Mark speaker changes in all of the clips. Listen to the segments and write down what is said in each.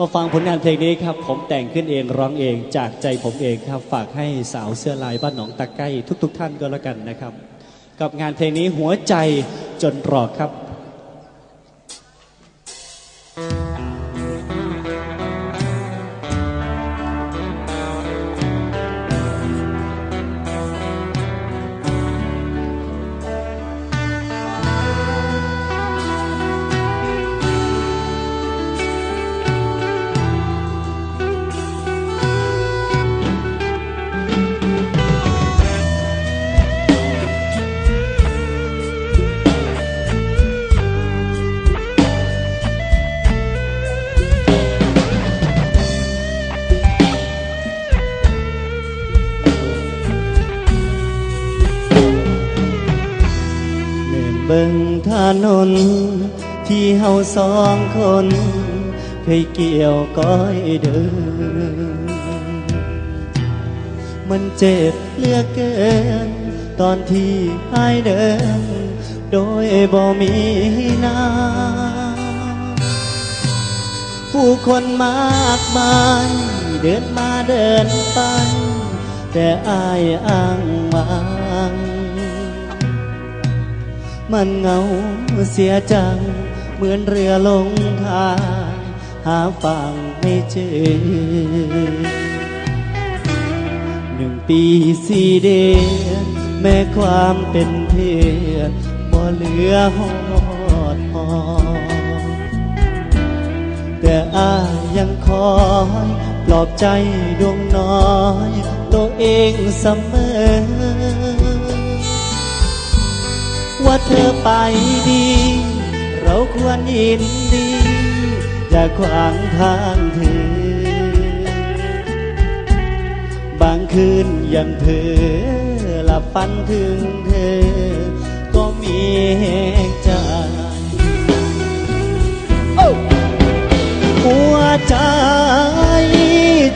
Speaker 1: มาฟังผลงานเพลงนี้ครับ ผมแต่งขึ้นเองร้องเองจากใจผมเองครับ ฝากให้สาวเสื้อลายบ้านหนองตะไก้ทุก ๆ ท่านก็แล้วกันนะครับ กับงานเพลงนี้หัวใจจนรอกครับ เดินเบิ่งถนน ที่เฮาสองคน เคยเกี่ยวก้อยเดิน มันเจ็บเลือเกิน ตอนที่หายเดิน โดยบ่มีน้ำผู้คนมากมาย เดินมาเดินไปแต่อายอ้างวาง มันเหงาเสียจัง เหมือนเรือลงทางหาฝั่งไม่เจอหนึ่งปีสี่เดือนแม้ความเป็นเพื่อนบ่เหลือหอดหอแต่อายังคอยปลอบใจดวงน้อย ตัวเองเสมอ ว่าเธอไปดี เราควรยินดี อย่าขวางทางเธอ บางคืนยังเธอหลับฝันถึงเธอ ก็มีแหงใจหัวใจ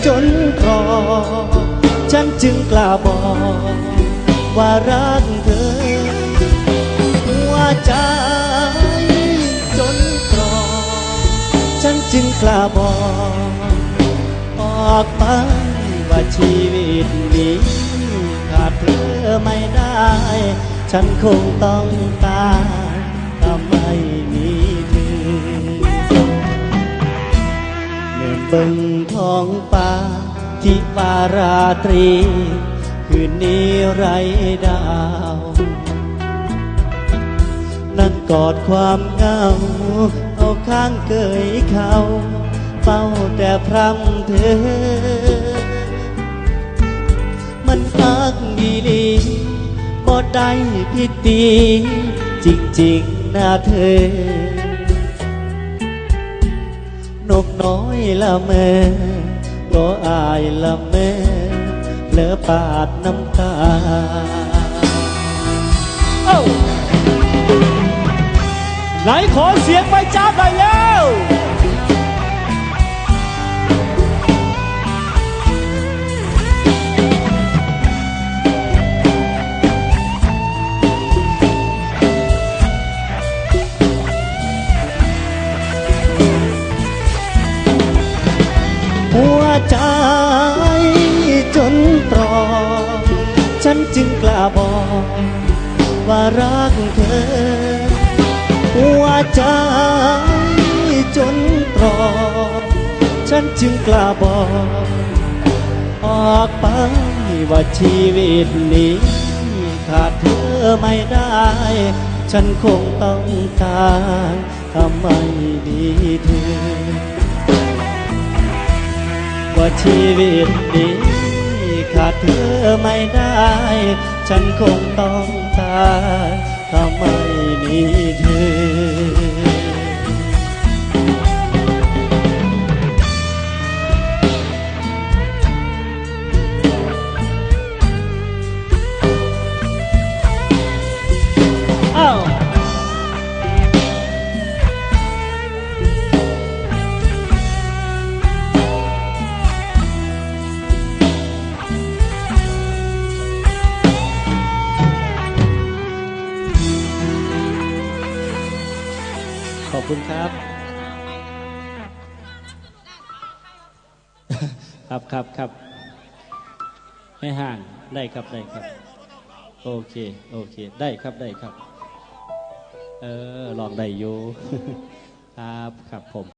Speaker 1: จนคอฉันจึงกล้าบอกว่ารักเธอ ใจจนตรอกฉันจึงกล้าบอกออกไปว่าชีวิตนี้ขาดเธอไม่ได้ ฉันคงต้องตายถ้าไม่มีเธอเดินเบิ่งท้องฟ้าที่วาราตรี คืนนี้ไรดาว กอดความเหงา เอาข้างเกยเขาเฝ้าแต่พรำเธอ มันฟักดีลีบ่ได้ผิดดีจริงๆนะเธอ นกน้อยละเมอก็อายละเมอเลอปาดน้ำตา ไหนขอเสียงไปจ้าบหน่อยแล้วหัวใจจนตรอกฉันจึงกล้าบอกว่ารักเธอ หัวใจจนตรอกฉันจึงกล้าบอก ออกไปว่าชีวิตนี้ ขาดเธอไม่ได้ ฉันคงต้องตายถ้าไม่มีเธอ ว่าชีวิตนี้ขาดเธอไม่ได้ ฉันคงต้องตายถ้าไม่มีเธอ ขอบคุณครับ
Speaker 2: ครับครับครับ ไม่ห่างได้ครับได้ครับ โอเค โอเค ได้ครับได้ครับ เออลองได้อยู่ ครับครับผม